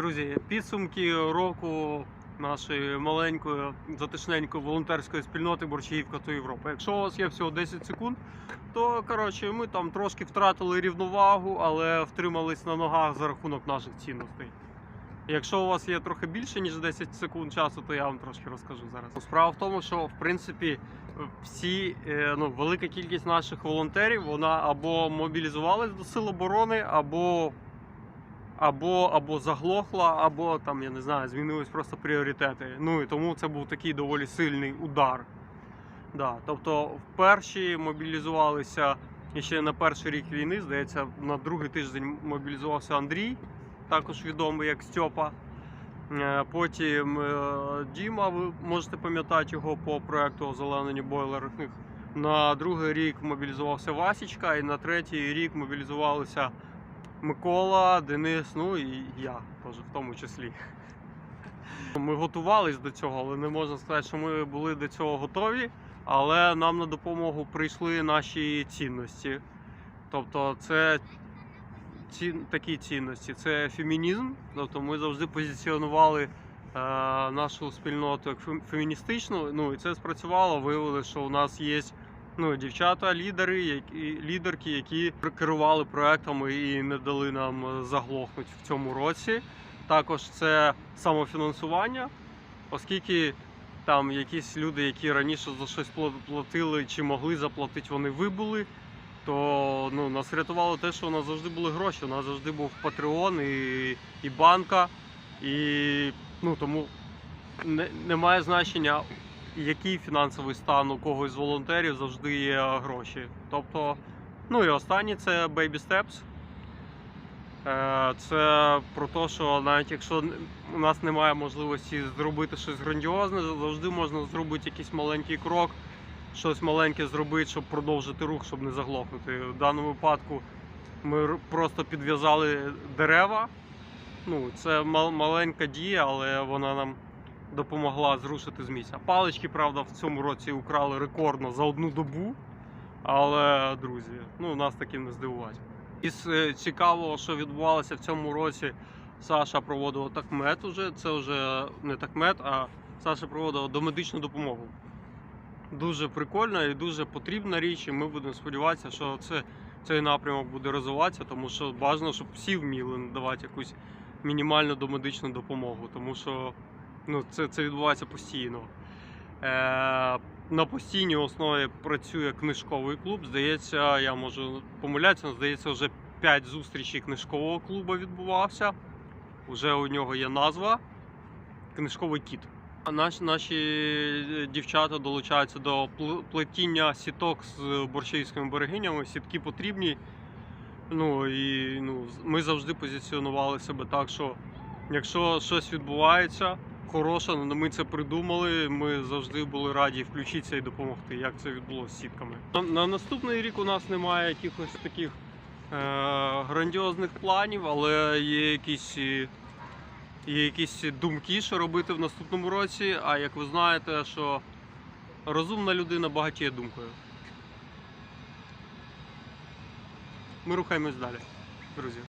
Друзі, підсумки року нашої маленької затишненької волонтерської спільноти Борщагівка то Європа. Якщо у вас є всього 10 секунд, то коротше ми там трошки втратили рівновагу, але втримались на ногах за рахунок наших цінностей. Якщо у вас є трохи більше ніж 10 секунд часу, то я вам трошки розкажу зараз. Справа в тому, що в принципі всі е, ну, велика кількість наших волонтерів вона або мобілізувалась до сил оборони, або або, або заглохла, або там, я не знаю, змінились просто пріоритети. Ну і тому це був такий доволі сильний удар. Да, тобто, в перші мобілізувалися ще на перший рік війни, здається, на другий тиждень мобілізувався Андрій, також відомий як Стьопа. Е, Потім е, Діма, ви можете пам'ятати його по проекту озеленені бойлерних. На другий рік мобілізувався Васічка, і на третій рік мобілізувалися Микола, Денис, ну і я теж в тому числі. Ми готувались до цього, але не можна сказати, що ми були до цього готові. Але нам на допомогу прийшли наші цінності. Тобто, це ці, такі цінності. Це фемінізм. Тобто ми завжди позиціонували е, нашу спільноту як фем- феміністичну. Ну і це спрацювало. Виявили, що у нас є ну, дівчата, лідери, які, лідерки, які керували проектами і не дали нам е, заглохнути в цьому році. Також це самофінансування, оскільки там якісь люди, які раніше за щось платили чи могли заплатити, вони вибули. То ну, нас рятувало те, що у нас завжди були гроші. У нас завжди був Patreon і, і банка. І ну, тому не, немає значення, який фінансовий стан у когось з волонтерів завжди є гроші. Тобто, ну і останнє це Baby Steps. Е, Це про те, що навіть якщо у нас немає можливості зробити щось грандіозне, завжди можна зробити якийсь маленький крок, щось маленьке зробити, щоб продовжити рух, щоб не заглохнути. В даному випадку ми просто підв'язали дерева. Ну, це маленька дія, але вона нам допомогла зрушити з місця. Палички, правда, в цьому році украли рекордно за одну добу. Але, друзі, ну нас таким не здивувати. Із е, цікавого, що відбувалося в цьому році, Саша проводила такмет уже. Це вже не такмет, а Саша проводила домедичну допомогу. Дуже прикольна і дуже потрібна річ. І ми будемо сподіватися, що це, цей напрямок буде розвиватися, тому що бажано, щоб всі вміли надавати якусь мінімальну домедичну допомогу, тому що ну, це, це відбувається постійно. Е, на постійній основі працює книжковий клуб. Здається, я можу помилятися, але здається, вже 5 зустрічей книжкового клубу відбувався. Уже у нього є назва Книжковий кіт. Наші, наші е, дівчата долучаються до плетіння сіток з борщаївськими берегинями. Сітки потрібні. Ну і ну, ми завжди позиціонували себе так, що якщо щось відбувається, хороше, ну, ми це придумали. Ми завжди були раді включитися і допомогти, як це відбулося з сітками. На наступний рік у нас немає якихось таких е, грандіозних планів, але є якісь. Є якісь думки, що робити в наступному році. А як ви знаєте, що розумна людина багатіє думкою. Ми рухаємось далі, друзі.